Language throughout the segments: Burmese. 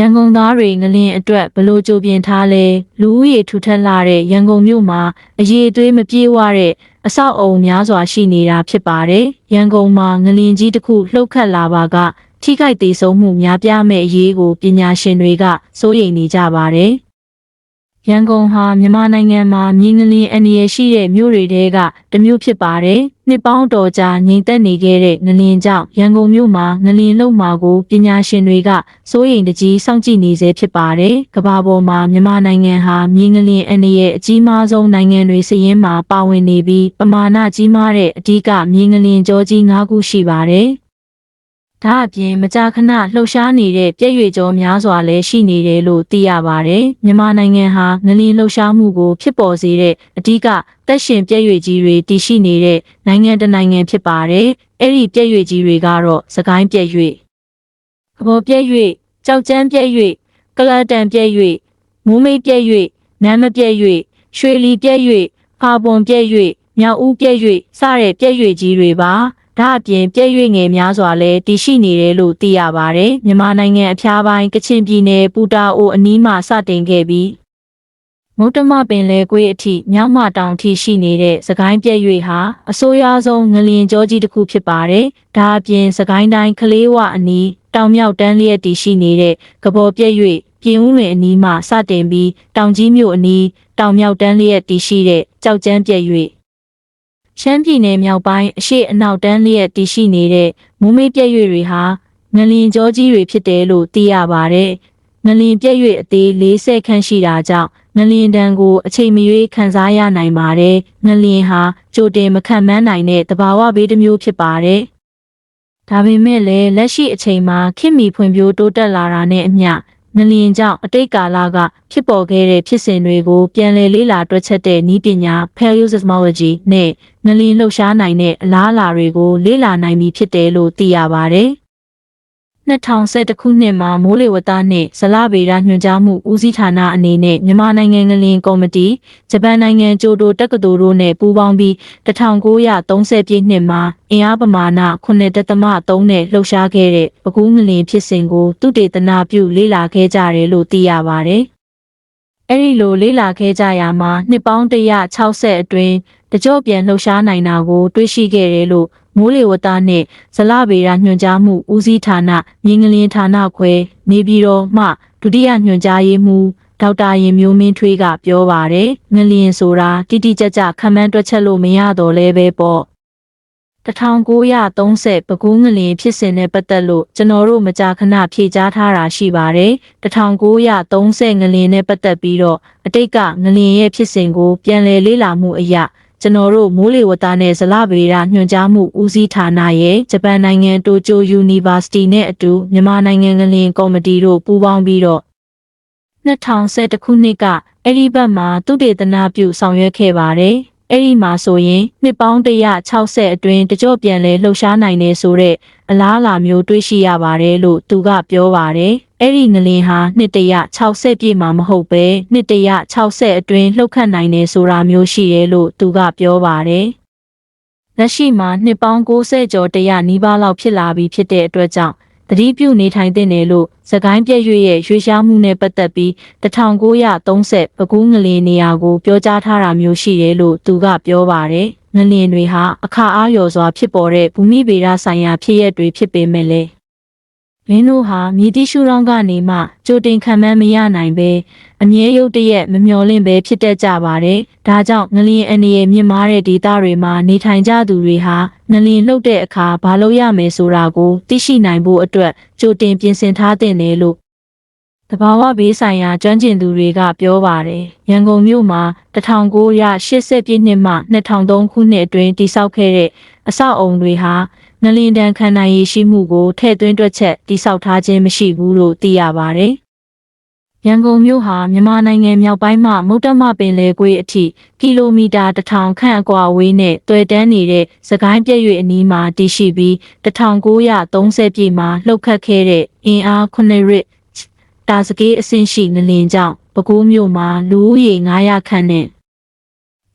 ရန်ကုန်သားတွေငလင်အတွက်ဘလို့ကြိုပြင်ထားလဲလူဦးရေထူထပ်လာတဲ့ရန်ကုန်မြို့မှာအရေးအသွေးမပြေဝတဲ့အဆောက်အအုံများစွာရှိနေတာဖြစ်ပါတယ်ရန်ကုန်မှာငလင်ကြီးတစ်ခုလှုပ်ခတ်လာပါကထိခိုက်ဒေဆုံးမှုများပြားမဲ့အရေးကိုပညာရှင်တွေကစိုးရိမ်နေကြပါတယ် ရန်ကုန်ဟာမြန်မာနိုင်ငံမှာမြင်းငလင်အန္တရာယ်ရှိတဲ့မြို့တွေထဲကတစ်မြို့ဖြစ်ပါတယ်။နှစ်ပေါင်းတော်ကြာငြိမ်သက်နေခဲ့တဲ့ငလင်ကြောင့်ရန်ကုန်မြို့မှာငလင်လုံမာကိုပညာရှင်တွေကစိုးရိမ်တကြီးစောင့်ကြည့်နေဆဲဖြစ်ပါတယ်။ကမ္ဘာပေါ်မှာမြန်မာနိုင်ငံဟာမြင်းငလင်အန္တရာယ်အကြီးမားဆုံးနိုင်ငံတွေစရင်မှာပါဝင်နေပြီးပမာဏကြီးမားတဲ့အဓိကမြင်းငလင်ကြောကြီး၅ခုရှိပါတယ်။ ဒါအပြင်မကြာခဏလှုပ်ရှားနေတဲ့ပြည့်ရွေကြောများစွာလည်းရှိနေတယ်လို့သိရပါတယ်။မြန်မာနိုင်ငံဟာငလင်လှုပ်ရှားမှုကိုဖြစ်ပေါ်စေတဲ့အဓိကတက်ရှင်ပြည့်ရွေကြီးတွေတည်ရှိနေတဲ့နိုင်ငံတစ်နိုင်ငံဖြစ်ပါတယ်။အဲ့ဒီပြည့်ရွေကြီးတွေကတော့စကိုင်းပြည့်ရွေကဘောပြည့်ရွေကြောက်ကျန်းပြည့်ရွေကလတန်ပြည့်ရွေမိုးမိတ်ပြည့်ရွေနမ်းမပြည့်ရွေရွှေလီပြည့်ရွေဖာပွန်ပြည့်ရွေမြောက်ဦးပြည့်ရွေစတဲ့ပြည့်ရွေကြီးတွေပါ။ ဒါအပြင်ပြည့်ရွေငယ်များစွာလည်းတည်ရှိနေတယ်လို့သိရပါတယ်။မြန်မာနိုင်ငံအဖျားပိုင်းကချင်ပြည်နယ်ပူတာအိုအနီးမှာစတင်ခဲ့ပြီးမုတ်တမပင်လဲကွေးအထိမြောက်မတောင်ထိရှိနေတဲ့စကိုင်းပြည့်ရွေဟာအဆိုးရွားဆုံးငလျင်ကြောကြီးတစ်ခုဖြစ်ပါတယ်။ဒါအပြင်စကိုင်းတိုင်းကလေးဝအနီးတောင်မြောက်တန်းလျက်တည်ရှိနေတဲ့ကဘောပြည့်ရွေပြင်ဦးလွင်အနီးမှာစတင်ပြီးတောင်ကြီးမြို့အနီးတောင်မြောက်တန်းလျက်တည်ရှိတဲ့ကြောက်ကျန်းပြည့် ရွေရှမ်းပြည်နယ်မြောက်ပိုင်းအရှိအနောက်တန်းလျက်တည်ရှိနေတဲ့မူမေးပြည့်ရွေတွေဟာငလင်ကြောကြီးတွေဖြစ်တယ်လို့သိရပါတယ်။ငလင်ပြည့်ရွေအသေး40ခန့်ရှိတာကြောင့်ငလင်တန်းကိုအချိန်မရွေးခံစားရနိုင်ပါတယ်။ငလင်ဟာကြိုတင်မခံမှန်းနိုင်တဲ့တဘာဝဘေးတစ်မျိုးဖြစ်ပါတယ်။ဒါပေမဲ့လည်းလက်ရှိအချိန်မှာခင်မီဖွံ့ဖြိုးတိုးတက်လာတာနဲ့အမျှ ငလျင်ကြောင့်အတိတ်ကာလကဖြစ်ပေါ်ခဲ့တဲ့ဖြစ်စဉ်တွေကိုပြန်လည်လေ့လာတွက်ချက်တဲ့နည်းပညာ paleoseismology နဲ့ငလျင်လှုပ်ရှားနိုင်တဲ့အလားအလာတွေကိုလေ့လာနိုင်ပြီဖြစ်တယ်လို့သိရပါတယ်။ 2011ခုနှစ်မှာမိုးလေဝသနှင့်ဇလဗေဒညွှန်ကြားမှုဦးစီးဌာနအနေနဲ့မြန်မာနိုင်ငံငလင်ကော်မတီဂျပန်နိုင်ငံကျိုတိုတက္ကသိုလ်တို့နဲ့ပူးပေါင်းပြီး1930ပြည့်နှစ်မှာအင်အားပမာဏ9.3နဲ့လှုပ်ရှားခဲ့တဲ့ပကူးငလင်ဖြစ်စဉ်ကိုသူတေသနာပြုလေ့လာခဲ့ကြတယ်လို့သိရပါတယ်။အဲ့ဒီလိုလေ့လာခဲ့ကြရမှာနှစ်ပေါင်း160အတွင်းတကြော့ပြန်လှုပ်ရှားနိုင်တာကို တွေ့ရှိခဲ့တယ်လို့ မိုးလေဝသနဲ့ဇလဗေဒညွှန်ကြားမှုဦးစီးဌာနမြင်းကလင်းဌာနခွဲနေပြည်တော်မှဒုတိယညွှန်ကြားရေးမှူးဒေါက်တာရင်မျိုးမင်းထွေးကပြောပါတယ်ငလျင်ဆိုတာတိတိကျကျခံမှန်းတွက်ချက်လို့မရတော့လဲပဲပေါ့1930ပဲခူးငလျင်ဖြစ်စဉ်နဲ့ပတ်သက်လို့ကျွန်တော်တို့မကြာခဏဖြေကြားထားတာရှိပါတယ်1930ငလျင်နဲ့ပတ်သက်ပြီးတော့အတိတ်ကငလျင်ရဲ့ဖြစ်စဉ်ကိုပြန်လည်လေ့လာမှုအရ ကျွန်တော်တို့မိုးလေဝသနဲ့ဇလဗေဒညွှန်ကြားမှုဦးစီးဌာနရဲ့ဂျပန်နိုင်ငံတိုကျို University နဲ့အတူမြန်မာနိုင်ငံငလျင်ကော်မတီတို့ပူးပေါင်းပြီးတော့2011ခုနှစ်ကအဲ့ဒီဘက်မှာသုတေသနပြုဆောင်ရွက်ခဲ့ပါတယ်။ အဲ့ဒီမှာဆိုရင်နှစ်ပေါင်း160အတွင်းတကြော့ပြန်လဲလှုပ်ရှားနိုင်နေဆိုတဲ့အလားအလာမျိုးတွေ့ရှိရပါတယ်လို့သူကပြောပါတယ်။အဲ့ဒီငလင်ဟာနှစ်160ပြည့်မှာမဟုတ်ပဲနှစ်160အတွင်းလှုပ်ခတ်နိုင်နေဆိုတာမျိုးရှိတယ်လို့သူကပြောပါတယ်။လက်ရှိမှာနှစ်ပေါင်း60ကျော်တရနီးပါးလောက်ဖြစ်လာပြီဖြစ်တဲ့အတွက်ကြောင့် တတိပြုနေထိုင်တဲ့နယ်လို့သကိုင်းပြည့်ရွရဲ့ရွေးရှားမှုနဲ့ပတ်သက်ပြီး1930ပကူးငလင်နေရာကိုပြောကြားထားတာမျိုးရှိတယ်လို့သူကပြောပါတယ်။ငလင်တွေဟာအခါအားလျော်စွာဖြစ်ပေါ်တဲ့ဘူမိဗေဒဆိုင်ရာဖြစ်ရပ်တွေဖြစ်ပေမဲ့လည်း မင်းတို့ဟာမြေတိရှုထောင့်ကနေမှကြိုတင်ခံမှန်းမရနိုင်ပဲအမြဲရုပ်တရက်မမျော်လင့်ပဲဖြစ်တတ်ကြပါတယ်။ဒါကြောင့်ငလျင်အနေနဲ့မြင့်မားတဲ့ဒေသတွေမှာနေထိုင်ကြသူတွေဟာငလျင်လှုပ်တဲ့အခါဘာလုပ်ရမယ်ဆိုတာကိုသိရှိနိုင်ဖို့အတွက်ကြိုတင်ပြင်ဆင်ထားတဲ့နယ်လို့တဘာဝဘေးဆိုင်ရာကျွမ်းကျင်သူတွေကပြောပါတယ်။ရန်ကုန်မြို့မှာ1980ပြည့်နှစ်မှ2003ခုနှစ်အတွင်းတည်ဆောက်ခဲ့တဲ့အဆောက်အုံတွေဟာ နလင်တန်ခံနိုင်ရရှိမှုကိုထည့်သွင်းတွက်ချက်တိစောက်ထားခြင်းမရှိဘူးလို့သိရပါတယ်။ရန်ကုန်မြို့ဟာမြန်မာနိုင်ငံမြောက်ပိုင်းမှမုတ်တမပင်လယ်ကွေးအထိကီလိုမီတာ1000ခန့်အကွာအဝေးနဲ့တွယ်တန်းနေတဲ့စကိုင်းပြည့်ရွေအနီးမှာတည်ရှိပြီး1930ပြည့်မှာလှုပ်ခတ်ခဲ့တဲ့အင်အား9ရစ်တာစကေးအဆင့်ရှိငလင်ကြောင့်ပဲခူးမြို့မှာလူဦးရေ900ခန့်နဲ့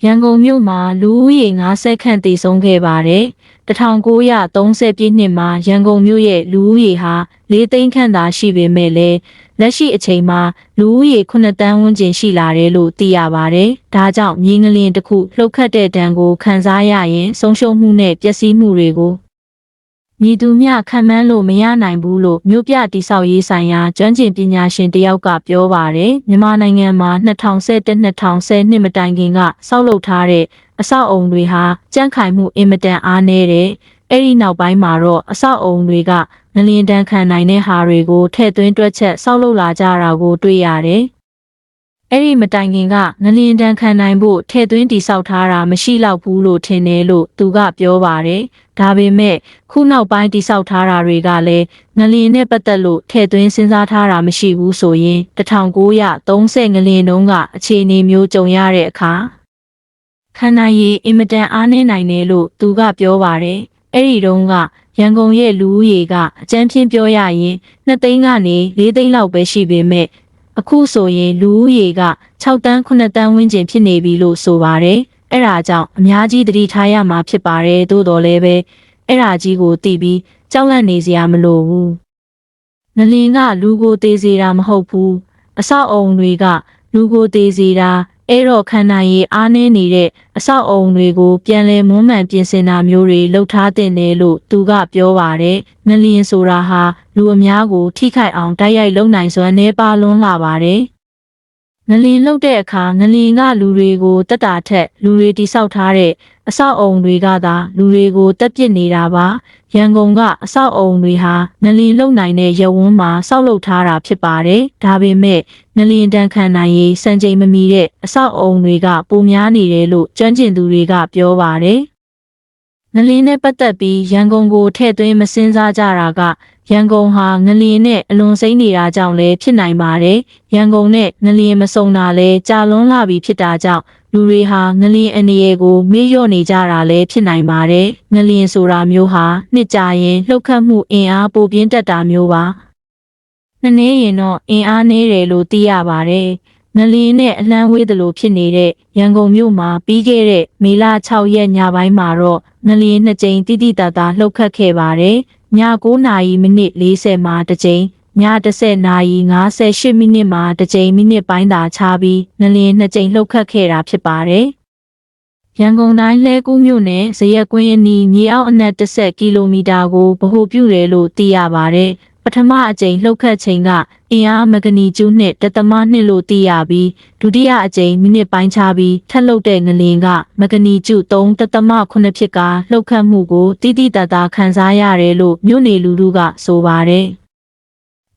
ရန်ကုန်မြို့မှာလူဦးရေ90ခန့်တည်ဆုံးခဲ့ပါတယ်1930ပြည့်နှစ်မှာရန်ကုန်မြို့ရဲ့လူဦးရေဟာ၄သိန်းခန့်သာရှိပေမဲ့လည်းလက်ရှိအချိန်မှာလူဦးရေ9တန်းဝန်းကျင်ရှိလာတယ်လို့သိရပါတယ်။ဒါကြောင့်မြေငလင်တစ်ခုလှုပ်ခတ်တဲ့ဒဏ်ကိုခံစားရရင်ဆုံးရှုံးမှုနဲ့ပျက်စီးမှုတွေကို မြည်သူမျှခံမှန်းလို့မရနိုင်ဘူးလို့မြို့ပြတိဆောက်ရေးဆိုင်ရာကျွမ်းကျင်ပညာရှင်တယောက်ကပြောပါတယ်မြန်မာနိုင်ငံမှာ2011-2010နှစ်မတိုင်ခင်ကဆောက်လုပ်ထားတဲ့အဆောက်အုံတွေဟာကြန့်ခိုင်မှုအင်မတန်အားနည်းတယ်အဲ့ဒီနောက်ပိုင်းမှာတော့အဆောက်အုံတွေကငလျင်တန်းခံနိုင်တဲ့ဟာတွေကိုထည့်သွင်းတွက်ချက်ဆောက်လုပ်လာကြတာကိုတွေ့ရတယ် အဲ့ဒီမတိုင်ခင်ကငလျင်တန်းခံနိုင်ဖို့ထည့်သွင်းတိဆောက်ထားတာမရှိတော့ဘူးလို့ထင်တယ်လို့သူကပြောပါတယ်။ဒါပေမဲ့ခုနောက်ပိုင်းတိဆောက်ထားတာတွေကလည်းငလျင်နဲ့ပတ်သက်လို့ထည့်သွင်းစဉ်းစားထားတာမရှိဘူးဆိုရင်1930ငလျင်တုန်းကအခြေအနေမျိုးကြုံရတဲ့အခါခန္ဓာရည်အင်မတန်အားနည်းနိုင်တယ်လို့သူကပြောပါတယ်။အဲ့ဒီတုန်းကရန်ကုန်ရဲ့လူဦးရေကအကြမ်းဖျင်းပြောရရင်2သိန်းကနေ4သိန်းလောက်ပဲရှိပေမဲ့ အခုဆိုရင်လူဦးရေက6တန်း9တန်းဝန်းကျင်ဖြစ်နေပြီလို့ဆိုပါတယ်။အဲ့ဒါကြောင့်အများကြီးသတိထားရမှာဖြစ်ပါတယ်သို့တော်လည်းပဲအဲ့ဒါကြီးကိုသိပြီးကြောက်လန့်နေစရာမလိုဘူး။ငလင်ကလူကိုသေးစေတာမဟုတ်ဘူး။အဆောက်အုံတွေကလူကိုသေးစေတာ အဲ့တော့ခန္ဓာရည်အားနည်းနေတဲ့အဆောက်အုံတွေကိုပြန်လည်မွမ်းမံပြင်ဆင်တာမျိုးတွေလှုပ်ထားတဲ့တယ်လို့သူကပြောပါတယ်။ငလျင်ဆိုတာဟာလူအများကိုထိခိုက်အောင်တိုက်ရိုက်လုံနိုင်စွမ်းနှဲပါလွန်းလာပါတယ်။ ငလင်လှုပ်တဲ့အခါငလင်ကလူတွေကိုတက်တာထက်လူတွေတိဆောက်ထားတဲ့အဆောက်အုံတွေကသာလူတွေကိုတက်ပစ်နေတာပါရန်ကုန်ကအဆောက်အုံတွေဟာငလင်လှုပ်နိုင်တဲ့ရဝန်းမှာဆောက်လုပ်ထားတာဖြစ်ပါတယ်ဒါပေမဲ့ငလင်တန်းခံနိုင်ရေးစံချိန်မမီတဲ့အဆောက်အုံတွေကပိုများနေတယ်လို့ကျွမ်းကျင်သူတွေကပြောပါတယ် ငလင်းနဲ့ပတ်သက်ပြီးရန်ကုန်ကိုထည့်သွင်းမစင်းစားကြတာကရန်ကုန်ဟာငလျင်နဲ့အလွန်စိမ့်နေတာကြောင့်လည်းဖြစ်နိုင်ပါတယ်။ရန်ကုန်နဲ့ငလျင်မစုံတာလည်းကြာလွန်းလာပြီဖြစ်တာကြောင့်လူတွေဟာငလျင်အနေရကိုမေ့လျော့နေကြတာလည်းဖြစ်နိုင်ပါတယ်။ငလျင်ဆိုတာမျိုးဟာနှစ်ကြာရင်လှုပ်ခတ်မှုအင်အားပိုပြင်းတက်တာမျိုးပါ။နည်းနည်းရင်တော့အင်အားနည်းတယ်လို့သိရပါတယ်။ ငလင်းနဲ့အလန်းဝေးသလိုဖြစ်နေတဲ့ရန်ကုန်မြို့မှာပြီးခဲ့တဲ့မေလ6ရက်ညပိုင်းမှာတော့ငလင်းနှစ်ကြိမ်တိတိတတ်တာလှုပ်ခတ်ခဲ့ပါတယ်။ည9နာရီမိနစ်40မှာတစ်ကြိမ်ည10နာရီ58မိနစ်မှာတစ်ကြိမ်မိနစ်ပိုင်းသာခြားပြီးနလင်းနှစ်ကြိမ်လှုပ်ခတ်ခဲ့တာဖြစ်ပါတယ်။ရန်ကုန်တိုင်းလှဲကူးမြို့နယ်ဇရက်ကွင်းအနီးမြေအောက်အနက်10ကီလိုမီတာကိုဗဟိုပြုတယ်လို့သိရပါတယ်။ ပထမအကြိမ်လှုပ်ခတ်ချိန်ကအင်အားမဂနီကျူးနှစ်တသမနှစ်လို့သိရပြီးဒုတိယအကြိမ်မိနစ်ပိုင်းခြားပြီးထက်လှုပ်တဲ့ငလင်ကမဂနီကျူး3တသမ9ဖြစ်ကလှုပ်ခတ်မှုကိုတိတိတတ်တာခံစားရတယ်လို့မြို့နေလူထုကဆိုပါတယ်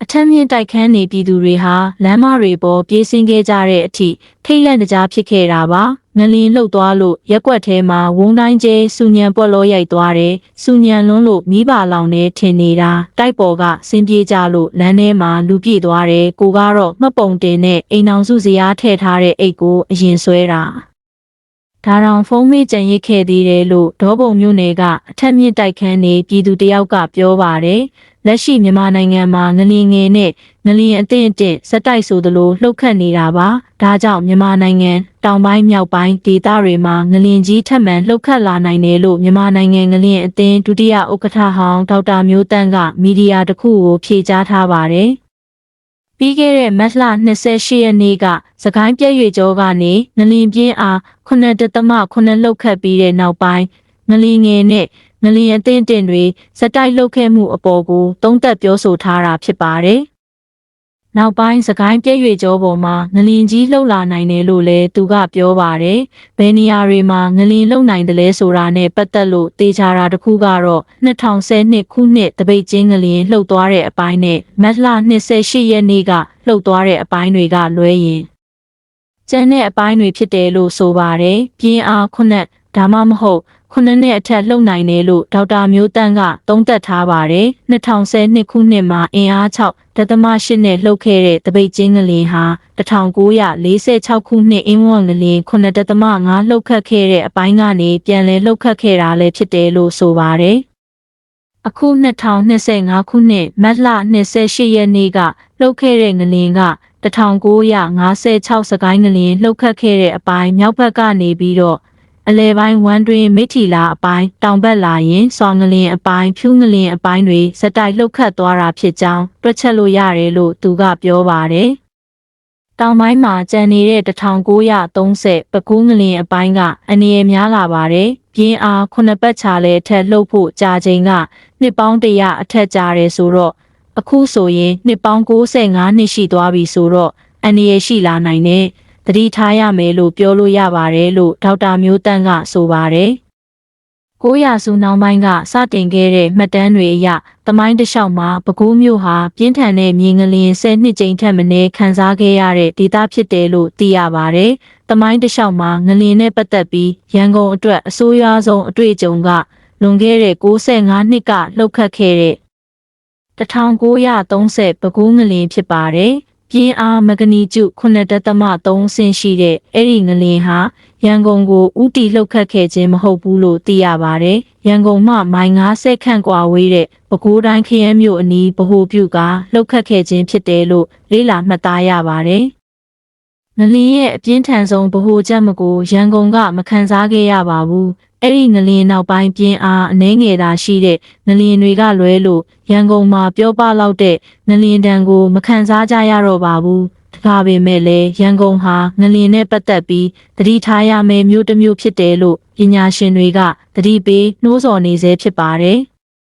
အထက်မြင့်တိုက်ခန်းနေပြည်သူတွေဟာလမ်းမတွေပေါ်ပြေးဆင်းခဲ့ကြတဲ့အထိထိတ်လန့်တကြားဖြစ်ခဲ့တာပါငလင်လှုပ်သွားလို့ရက်ွက်ထဲမှာဝုံတိုင်းကျဲစူညံပွက်လို့ရိုက်သွားတယ်စူညံလွန်းလို့မိဘလောင်နေထင်နေတာတိုက်ပေါ်ကစင်ပြေးကြလို့လမ်းထဲမှာလူပြည့်သွားတယ်ကိုကတော့မှတ်ပုံတင်နဲ့အိမ်အောင်စုစရာထည့်ထားတဲ့အိတ်ကိုအရင်ဆွဲတာဒါတောင်ဖုံးမေးကြံရစ်ခဲ့သေးတယ်လို့ဒေါဘုံမြို့နယ်ကအထက်မြင့်တိုက်ခန်းနေပြည်သူတယောက်ကပြောပါတယ် လက်ရှိမြန်မာနိုင်ငံမှာငလျင်ငယ်နဲ့ငလျင်အသင့်အတင့်စက်တိုက်ဆိုသလိုလှုပ်ခတ်နေတာပါဒါကြောင့်မြန်မာနိုင်ငံတောင်ပိုင်းမြောက်ပိုင်းဒေသတွေမှာငလျင်ကြီးထပ်မံလှုပ်ခတ်လာနိုင်တယ်လို့မြန်မာနိုင်ငံငလျင်အသင်းဒုတိယဥက္ကဋ္ဌဟောင်းဒေါက်တာမျိုးတန်းကမီဒီယာတစ်ခုကိုဖြေကြားထားပါတယ်ပြီးခဲ့တဲ့မတ်လ28ရက်နေ့ကစကိုင်းပြည့်ရွေကျောကနေငလင်ပြင်းအား9.8လှုပ်ခတ်ပြီးတဲ့နောက်ပိုင်းငလင်ငယ်နဲ့ ငလျင်အသင့်တင်တွေဇက်တိုက်လှုပ်ခဲ့မှုအပေါ်ကိုသုံးသပ်ပြောဆိုထားတာဖြစ်ပါတယ်။နောက်ပိုင်းစကိုင်းပြည့်ရွေကျောပေါ်မှာငလျင်ကြီးလှုပ်လာနိုင်တယ်လို့လည်းသူကပြောပါတယ်။ဘယ်နေရာတွေမှာငလျင်လှုပ်နိုင်တယ်လဲဆိုတာနဲ့ပတ်သက်လို့တေချာတာတစ်ခုကတော့2010နှစ်ခုနှစ်တပိတ်ချင်းငလျင်လှုပ်သွားတဲ့အပိုင်းနဲ့မတ်လ28ရက်နေ့ကလှုပ်သွားတဲ့အပိုင်းတွေကလွဲရင်ကျန်တဲ့အပိုင်းတွေဖြစ်တယ်လို့ဆိုပါတယ်။ပြင်းအားခုနှစ် ဒါမှမဟုတ်ခုနှစ်နှစ်အထက်လှုပ်နိုင်တယ်လို့ဒေါက်တာမျိုးတန်းကသုံးသပ်ထားပါတယ်2010နှစ်ခုနှစ်မှာအင်အား6ဒသမ8နဲ့လှုပ်ခဲ့တဲ့တပိတ်ချင်းငလင်ဟာ1946ခုနှစ်အင်းဝွန်ငလင်9ဒသမ5လှုပ်ခတ်ခဲ့တဲ့အပိုင်းကနေပြန်လည်လှုပ်ခတ်ခဲ့တာလည်းဖြစ်တယ်လို့ဆိုပါတယ်အခု2025ခုနှစ်မတ်လ28ရက်နေ့ကလှုပ်ခဲ့တဲ့ငလင်က1956စကိုင်းငလင်လှုပ်ခတ်ခဲ့တဲ့အပိုင်းမြောက်ဘက်ကနေပြီးတော့ အလဲပိုင်းဝမ်းတွင်မိထီလာအပိုင်းတောင်ဘက်လာရင်စောင်းငလင်အပိုင်းဖြူးငလင်အပိုင်းတွေစက်တိုက်လှုပ်ခတ်သွားတာဖြစ်ကြောင်းတွက်ချက်လို့ရတယ်လို့သူကပြောပါတယ်။တောင်ပိုင်းမှာကျန်နေတဲ့1930ပကူးငလင်အပိုင်းကအနေရများလာပါတယ်။ပြင်းအားခုနှစ်ပတ်ချာလဲထက်လှုပ်ဖို့ကြာချိန်ကနှစ်ပေါင်းတရာအထက်ကြာတယ်ဆိုတော့အခုဆိုရင်နှစ်ပေါင်း65နှစ်ရှိသွားပြီဆိုတော့အနေရရှိလာနိုင်တဲ့ တတိထားရမယ်လို့ပြောလို့ရပါတယ်လို့ဒေါက်တာမျိုးတန်းကဆိုပါတယ်။ကိုရစုနောက်ပိုင်းကစတင်ခဲ့တဲ့မှတ်တမ်းတွေအရတမိုင်းတစ်လျှောက်မှာပဲခူးမြို့ဟာပြင်းထန်တဲ့မြေငလျင်10နှစ်ကြိမ်ထက်မနည်းခန်းစားခဲ့ရတဲ့ဒေသဖြစ်တယ်လို့သိရပါတယ်။တမိုင်းတစ်လျှောက်မှာငလျင်နဲ့ပတ်သက်ပြီးရန်ကုန်အတွက်အဆိုးရွားဆုံးအတွေ့အကြုံကလွန်ခဲ့တဲ့65နှစ်ကလှုပ်ခတ်ခဲ့တဲ့1930ပဲခူးငလျင်ဖြစ်ပါတယ်။ ပြင်းအားမဂနီကျု9.3ဆင့်ရှိတဲ့အဲ့ဒီငလျင်ဟာရန်ကုန်ကိုဥတီလှုပ်ခတ်ခဲ့ခြင်းမဟုတ်ဘူးလို့သိရပါတယ်။ရန်ကုန်မှမိုင်90ခန့်ကွာဝေးတဲ့ပဲခူးတိုင်းခရမ်းမြို့အနီးဗဟိုပြုကလှုပ်ခတ်ခဲ့ခြင်းဖြစ်တယ်လို့လေ့လာမှတ်သားရပါတယ်။ငလင်းရဲ့အပြင်းထန်ဆုံးဗဟိုချက်မကိုရန်ကုန်ကမခံစားခဲ့ရပါဘူး။ အဲ့ဒီငလင်းနောက်ပိုင်းပြင်းအားအနှဲငယ်သာရှိတဲ့ငလင်းတွေကလွဲလို့ရန်ကုန်မှာပြောပလောက်တဲ့ငလင်းတန်ကိုမခံစားကြရတော့ပါဘူး။ဒါပေမဲ့လည်းရန်ကုန်ဟာငလင်းနဲ့ပတ်သက်ပြီးတတိထားရမယ့်မြို့တစ်မြို့ဖြစ်တယ်လို့ပညာရှင်တွေကတတိပေးနှိုးဆော်နေဆဲဖြစ်ပါတယ်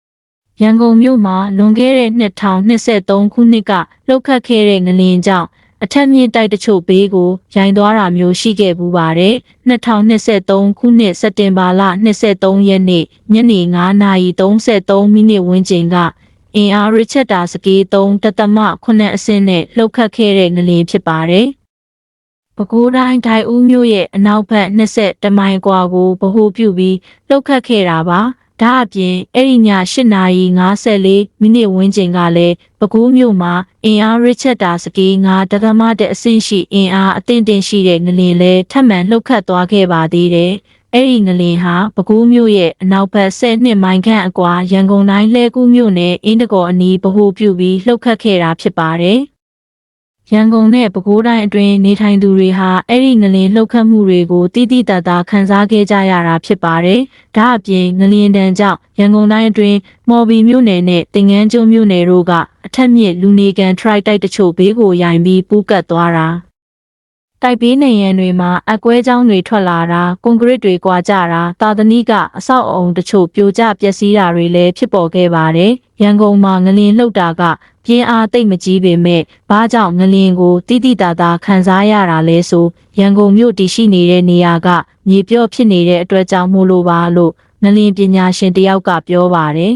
။ရန်ကုန်မြို့မှာလွန်ခဲ့တဲ့2023ခုနှစ်ကလှုပ်ခတ်ခဲ့တဲ့ငလင်ကြောင့် အထက်မြင့်တိုက်တချို့ဘေးကိုရိုင်သွားတာမျိုးရှိခဲ့ပူပါတယ်2023ခုနှစ်စက်တင်ဘာလ23ရက်နေ့ညနေ9:33မိနစ်ဝန်းကျင်ကအင်အားရစ်ချက်တာစကေး3တသမ9အဆင့်နဲ့လှုပ်ခတ်ခဲ့တဲ့ငလင်ဖြစ်ပါတယ်ပဲခူးတိုင်းဒိုင်ဦးမြို့ရဲ့အနောက်ဘက်20တမိုင်ကွာကိုဗဟိုပြုပြီးလှုပ်ခတ်ခဲ့တာပါ ဒါအပြင်အဲ့ဒီည8:54မိနစ်ဝန်းကျင်ကလည်းပဲခူးမြို့မှာအင်အားရစ်ချက်တာစကီး9တက္ကမတဲ့အဆင့်ရှိအင်အားအသင့်တင်ရှိတဲ့ငလင်လဲထပ်မံလှုပ်ခတ်သွားခဲ့ပါသေးတယ်။အဲ့ဒီငလင်ဟာပဲခူးမြို့ရဲ့အနောက်ဘက်10နှစ်မိုင်ခန့်အကွာရန်ကုန်တိုင်းလှဲကူးမြို့နယ်အင်းတကော်အနီးဗဟိုပြုပြီးလှုပ်ခတ်ခဲ့တာဖြစ်ပါတယ်။ ရန်ကုန်နဲ့ပဲခူးတိုင်းအတွင်းနေထိုင်သူတွေဟာအဲ့ဒီငလင်လှုပ်ခတ်မှုတွေကိုတိတိတတ်တာခံစားခဲ့ကြရတာဖြစ်ပါတယ်။ဒါအပြင်ငလင်တန်ကြောင့်ရန်ကုန်တိုင်းအတွင်းမော်ဘီမြို့နယ်နဲ့တင်ငန်းကျွန်းမြို့နယ်တို့ကအထက်မြစ်လူနေကန်ထရိုက်တိုက်တချို့ဘေးကိုရိုင်ပြီးပူးကတ်သွားတာ တိုက်ပေးနေရန်တွေမှာအကွဲကြောင်းတွေထွက်လာတာကွန်ကရစ်တွေကွာကြတာတာသနိကအဆောက်အုံတချို့ပြိုကျပျက်စီးတာတွေလည်းဖြစ်ပေါ်ခဲ့ပါတယ်။ရန်ကုန်မှာငလင်လှုပ်တာကပြင်းအားသိပ်မကြီးပေမဲ့ဘာကြောင့်ငလင်ကိုတိတိတသာခံစားရတာလဲဆိုရန်ကုန်မြို့တည်ရှိနေတဲ့နေရာကမြေပြော့ဖြစ်နေတဲ့အတွက်ကြောင့်မို့လို့ပါလို့ငလင်ပညာရှင်တယောက်ကပြောပါတယ်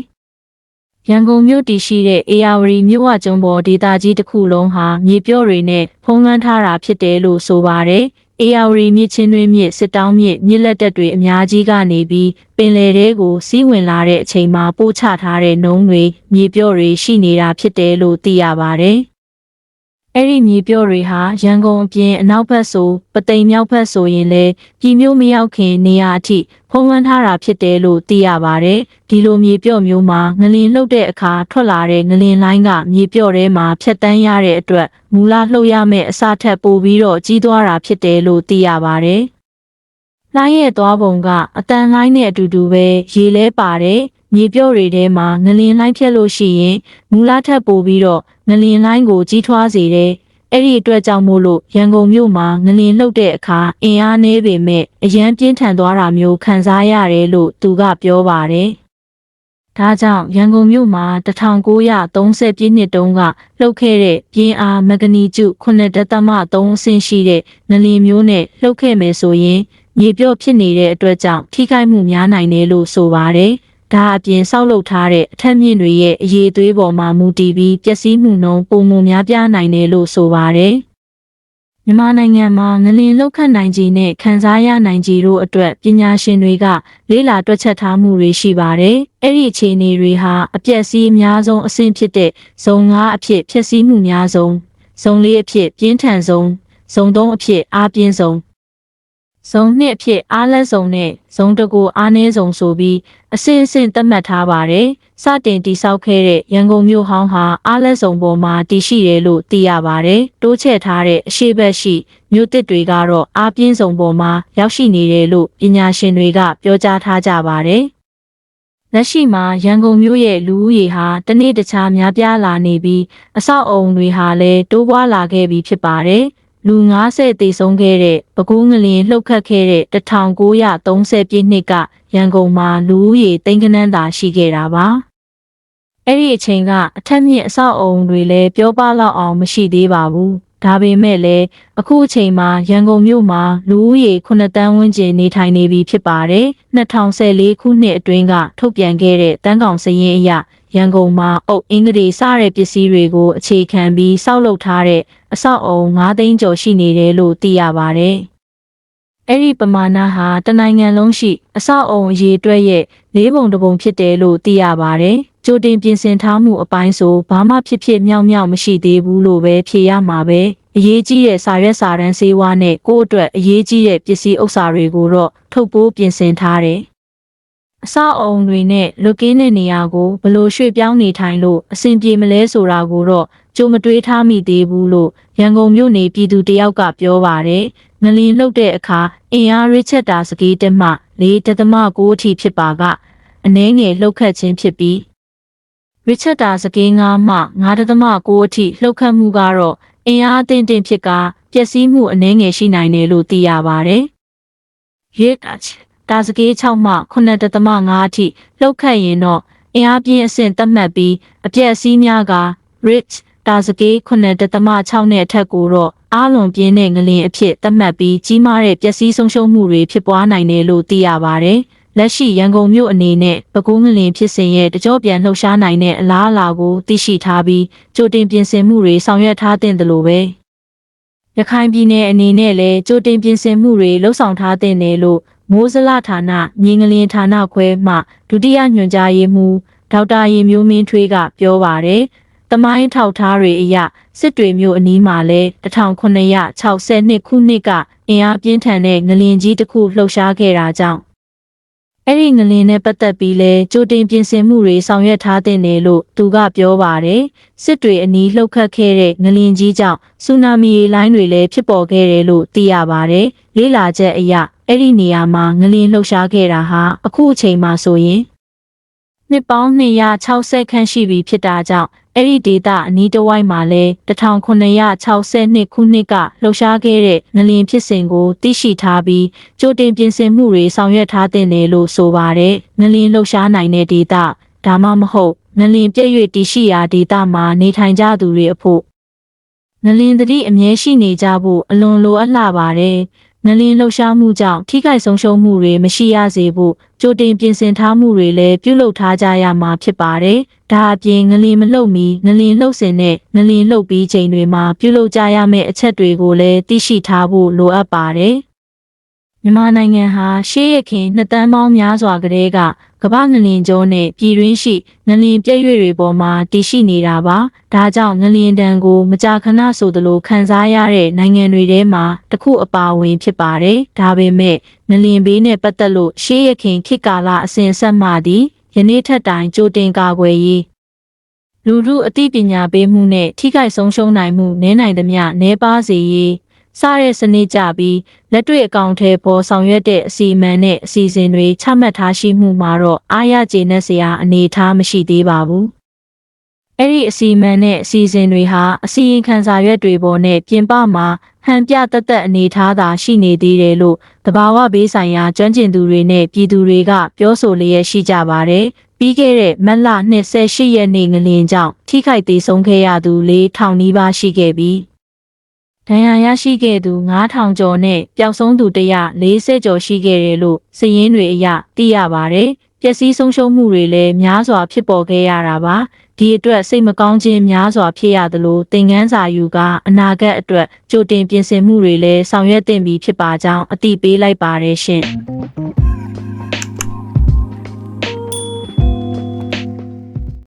ရန်ကုန်မြို့တည်ရှိတဲ့အေယာဝတီမြို့ဝကျုံပေါ်ဒေသကြီးတစ်ခုလုံးဟာမြေပြော့တွေနဲ့ဖုံးလွှမ်းထားတာဖြစ်တယ်လို့ဆိုပါတယ်။အေယာဝတီမြစ်ချင်းတွင်းမြစ်စစ်တောင်းမြစ်မြစ်လက်တက်တွေအများကြီးကနေပြီးပင်လယ်ထဲကိုစီးဝင်လာတဲ့အချိန်မှာပို့ချထားတဲ့နှုံးတွေမြေပြော့တွေရှိနေတာဖြစ်တယ်လို့သိရပါတယ်။ အဲ့ဒီမြေပြော့တွေဟာရန်ကုန်အပြင်အနောက်ဘက်ဆိုပသိမ်မြောက်ဘက်ဆိုရင်လည်းပြည်မျိုးမရောက်ခင်နေရာအထိဖုံးလွှမ်းထားတာဖြစ်တယ်လို့သိရပါတယ်။ဒီလိုမြေပြော့မျိုးမှာငလင်လှုပ်တဲ့အခါထွက်လာတဲ့ငလင်လိုင်းကမြေပြော့ထဲမှာဖြတ်တန်းရတဲ့အတွက်မူလလှုပ်ရမယ့်အစထက်ပိုပြီးတော့ကြီးသွားတာဖြစ်တယ်လို့သိရပါတယ်။လိုင်းရဲ့သွားပုံကအတန်လိုင်းနဲ့အတူတူပဲရေလဲပါတယ်။ မြေပြော့တွေထဲမှာငလင်လိုင်းဖြတ်လို့ရှိရင်မူလထက်ပိုပြီးတော့ငလင်လိုင်းကိုကြီးထွားစေတယ်။အဲ့ဒီအတွက်ကြောင့်မို့လို့ရန်ကုန်မြို့မှာငလင်လှုပ်တဲ့အခါအင်အားနည်းပေမဲ့အရန်ပြင်းထန်သွားတာမျိုးခံစားရတယ်လို့သူကပြောပါတယ်။ဒါကြောင့်ရန်ကုန်မြို့မှာ1930ပြည့်နှစ်တုန်းကလှုပ်ခဲ့တဲ့ပြင်းအားမဂနီကျု9.3အဆင့်ရှိတဲ့ငလင်မျိုးနဲ့လှုပ်ခဲ့မယ်ဆိုရင်မြေပြော့ဖြစ်နေတဲ့အတွက်ကြောင့်ထိခိုက်မှုများနိုင်တယ်လို့ဆိုပါတယ်။ ဒါအပြင်ဆောက်လုပ်ထားတဲ့အထက်မြင့်တွေရဲ့အရေးသွေးပေါ်မှာမူတည်ပြီးပျက်စီးမှုနှုန်းပုံမှန်များပြားနိုင်တယ်လို့ဆိုပါတယ်။မြန်မာနိုင်ငံမှာငလင်လောက်ခတ်နိုင်ခြင်းနဲ့ခံစားရနိုင်ခြင်းတို့အတွက်ပညာရှင်တွေက လေးလာတွက်ချက်ထားမှုတွေရှိပါတယ်။အဲ့ဒီအခြေအနေတွေဟာအပျက်စီးအများဆုံးအဆင့်ဖြစ်တဲ့ဇုံ၅အဖြစ်ဖြစ်စည်းမှုများဆုံးဇုံ၄အဖြစ်ပြင်းထန်ဆုံးဇုံ၃အဖြစ်အားပြင်းဆုံး ဇုံနှစ်အဖြစ်အားလက်စုံနဲ့ဇုံတကူအားနည်းစုံဆိုပြီးအစစ်အစစ်သတ်မှတ်ထားပါတယ်။စတင်တိစောက်ခဲ့တဲ့ရန်ကုန်မြို့ဟောင်းဟာအားလက်စုံပေါ်မှာတည်ရှိတယ်လို့သိရပါတယ်။တိုးချဲ့ထားတဲ့အရှိဘက်ရှိမြို့တစ်တွေကတော့အားပြင်းစုံပေါ်မှာရောက်ရှိနေတယ်လို့ပညာရှင်တွေကပြောကြားထားကြပါတယ်။လက်ရှိမှာရန်ကုန်မြို့ရဲ့လူဦးရေဟာတနေ့တခြားများပြားလာနေပြီးအဆောက်အုံတွေဟာလည်းတိုးပွားလာခဲ့ပြီးဖြစ်ပါတယ်။ လူ90တေဆုံးခဲ့တဲ့ပဲခူးငလင်လှုပ်ခတ်ခဲ့တဲ့1930ပြည့်နှစ်ကရန်ကုန်မှာလူဦးရေသိန်းကနန်းသာရှိခဲ့တာပါအဲ့ဒီအချိန်ကအထက်မြင့်အဆောက်အုံတွေလည်းပြောပလောက်အောင်မရှိသေးပါဘူးဒါပေမဲ့လည်းအခုအချိန်မှာရန်ကုန်မြို့မှာလူဦးရေ9တန်းဝန်းကျင်နေထိုင်နေပြီဖြစ်ပါတယ်2014ခုနှစ်အတွင်းကထုတ်ပြန်ခဲ့တဲ့တန်းကောင်စရင်အရ ရန်ကုန်မှာအုပ်အင်္ဂလိပ်စတဲ့ပစ္စည်းတွေကိုအခြေခံပြီးစောက်လုပ်ထားတဲ့အဆောက်အုံ9သိန်းကျော်ရှိနေတယ်လို့သိရပါတယ်။အဲ့ဒီပမာဏဟာတနိုင်ငံလုံးရှိအဆောက်အုံအရေးအတွက်ရဲ့လေးပုံတစ်ပုံဖြစ်တယ်လို့သိရပါတယ်။ကြိုတင်ပြင်ဆင်ထားမှုအပိုင်းဆိုဘာမှဖြစ်ဖြစ်မြောက်မြောက်မရှိသေးဘူးလို့ပဲဖြေရမှာပဲ။အရေးကြီးတဲ့စာရွက်စာတမ်းစေဝါနဲ့ကိုယ့်အတွက်အရေးကြီးတဲ့ပစ္စည်းဥစ္စာတွေကိုတော့ထုတ်ပိုးပြင်ဆင်ထားတယ်။ အဆောက်အုံတွေနဲ့လွတ်ကင်းတဲ့နေရာကိုဘလို့ရွှေ့ပြောင်းနေထိုင်လို့အဆင်ပြေမလဲဆိုတာကိုတော့ကြိုမတွေးထားမိသေးဘူးလို့ရန်ကုန်မြို့နေပြည်သူတယောက်ကပြောပါတယ်။ငလင်လှုပ်တဲ့အခါအင်အားရစ်ချက်တာစကေးတက်မှ၄တသမ9အထိဖြစ်ပါက အနှဲငယ်လှုပ်ခတ်ခြင်းဖြစ်ပြီးရစ်ချက်တာစကေး9မှ9တသမ9အထိလှုပ်ခတ်မှုကတော့အင်အားအသင့်တင်ဖြစ်ကပျက်စီးမှုအနှဲငယ်ရှိနိုင်တယ်လို့သိရပါတယ်။ရစ် တာချတာစကေး6မှ9.5အထိလှုပ်ခတ်ရင်တော့အင်အားပြင်းအဆင့်သတ်မှတ်ပြီးအပြက်အစည်းများက rich တာစကေး9.6နဲ့အထက်ကိုတော့အားလွန်ပြင်းတဲ့ငလင်အဖြစ်သတ်မှတ်ပြီးကြီးမားတဲ့ပျက်စီးဆုံးရှုံးမှုတွေဖြစ်ပွားနိုင်တယ်လို့သိရပါတယ်။လက်ရှိရန်ကုန်မြို့အနေနဲ့ပဲခူးငလင်ဖြစ်စဉ်ရဲ့တကြောပြန်လှုပ်ရှားနိုင်တဲ့အလားအလာကိုသိရှိထားပြီးကြိုတင်ပြင်ဆင်မှုတွေဆောင်ရွက်ထားတဲ့လို့ပဲ။ရခိုင်ပြည်နယ်အနေနဲ့လည်းကြိုတင်ပြင်ဆင်မှုတွေလှုပ်ဆောင်ထားတဲ့လို့ မိုးစလဌာနမြေငလင်ဌာနခွဲမှဒုတိယညွှန်ကြားရေးမှူးဒေါက်တာရင်မျိုးမင်းထွေးကပြောပါတယ်။တမိုင်းထောက်ထားတွေအရစစ်တွေမျိုးအနီးမှာလဲ1962ခုနှစ်ကအင်အားပြင်းထန်တဲ့ငလင်ကြီးတစ်ခုလှုပ်ရှားခဲ့တာကြောင့်အဲ့ဒီငလင်နဲ့ပတ်သက်ပြီးလဲကြိုတင်ပြင်ဆင်မှုတွေဆောင်ရွက်ထားတဲ့နယ်လို့သူကပြောပါတယ်စစ်တွေအနီးလှုပ်ခတ်ခဲ့တဲ့ငလင်ကြီးကြောင့်ဆူနာမီလိုင်းတွေလည်းဖြစ်ပေါ်ခဲ့တယ်လို့သိရပါတယ်လေးလာချက်အရ အဲ့ဒီနေရာမှာငလင်းလှုပ်ရှားခဲ့တာဟာအခုအချိန်မှဆိုရင်နှစ်ပေါင်း260ခန့်ရှိပြီဖြစ်တာကြောင့်အဲ့ဒီဒေတာအနီးတစ်ဝိုက်မှာလဲ1962ခုနှစ်ကလှုပ်ရှားခဲ့တဲ့ငလင်ဖြစ်စဉ်ကိုသိရှိထားပြီးကြိုတင်ပြင်ဆင်မှုတွေဆောင်ရွက်ထားတဲ့နယ်လို့ဆိုပါတယ်ငလင်လှုပ်ရှားနိုင်တဲ့ဒေတာဒါမှမဟုတ်ငလင်ပြည့်၍တည်ရှိရာဒေတာမှာနေထိုင်ကြသူတွေအဖို့ငလင်တတိအမြဲရှိနေကြဖို့အလွန်လိုအပ်လာပါတယ် ငလင်းလှုပ်ရှားမှုကြောင့်ထိခိုက်ဆုံးရှုံးမှုတွေမရှိရစေဖို့ကြိုတင်ပြင်ဆင်ထားမှုတွေလည်းပြုလုပ်ထားကြရမှာဖြစ်ပါတယ်။ဒါအပြင်ငလင်းမလှုပ်မီငလင်းလှုပ်စင်နဲ့ငလင်းလှုပ်ပြီးချိန်တွေမှာပြုလုပ်ကြရမယ့်အချက်တွေကိုလည်းသိရှိထားဖို့လိုအပ်ပါတယ်။ မြန်မာနိုင်ငံဟာရှေးရခင်နှစ်တန်းပေါင်းများစွာကတည်းကကမ္ဘာငလင်ကျောနဲ့ပြည်တွင်းရှိငလင်ပြည့်ရွေတွေပေါ်မှာတည်ရှိနေတာပါဒါကြောင့်ငလင်တန်ကိုမကြာခဏဆိုသလိုခံစားရတဲ့နိုင်ငံတွေထဲမှာတစ်ခုအပါအဝင်ဖြစ်ပါတယ်ဒါပေမဲ့ငလင်ဘေးနဲ့ပတ်သက်လို့ရှေးရခင်ခေတ်ကာလအစဉ်ဆက်မှသည်ယနေ့ထက်တိုင်ကြိုတင်ကာကွယ်ရေးလူမှုအသိပညာပေးမှုနဲ့ထိခိုက်ဆုံးရှုံးနိုင်မှုနည်းနိုင်သမျှနည်းပါးစေရေး စတဲ့စနစ်ကြပြီးလက်တွေ့အကောင့်ထဲပေါ်ဆောင်ရွက်တဲ့အစီအမံနဲ့အစီအစဉ်တွေချမှတ်ထားရှိမှုမှာတော့အားရကျေနပ်စရာအနေအထားမရှိသေးပါဘူး။အဲ့ဒီအစီအမံနဲ့အစီအစဉ်တွေဟာအစီရင်ခံစာရွက်တွေပေါ်နဲ့ပြင်ပမှာဟန်ပြတသက်အနေထားသာရှိနေသေးတယ်လို့တဘာဝဘေးဆိုင်ရာကျွမ်းကျင်သူတွေနဲ့ပြည်သူတွေကပြောဆိုလျက်ရှိကြပါတယ်။ပြီးခဲ့တဲ့မတ်လ28ရက်နေ့ငလင်ကြောင့်ထိခိုက်သေးဆုံးခဲ့ရသူ4000နီးပါးရှိခဲ့ပြီး ဒဏ်ရာရရှိခဲ့သူ9000ကျော်နဲ့ပျောက်ဆုံးသူ140ကျော်ရှိခဲ့တယ်လို့စည်ရင်းတွေအရသိရပါတယ်။ပျက်စီးဆုံးရှုံးမှုတွေလည်းများစွာဖြစ်ပေါ်ခဲ့ရတာပါ။ဒီအတွက်စိတ်မကောင်းခြင်းများစွာဖြစ်ရသလိုသင်ခန်းစာယူကအနာဂတ်အတွက်ကြိုတင်ပြင်ဆင်မှုတွေလည်းဆောင်ရွက်သင့်ပြီဖြစ်ပါကြောင်းအသိပေးလိုက်ပါတယ်ရှင်။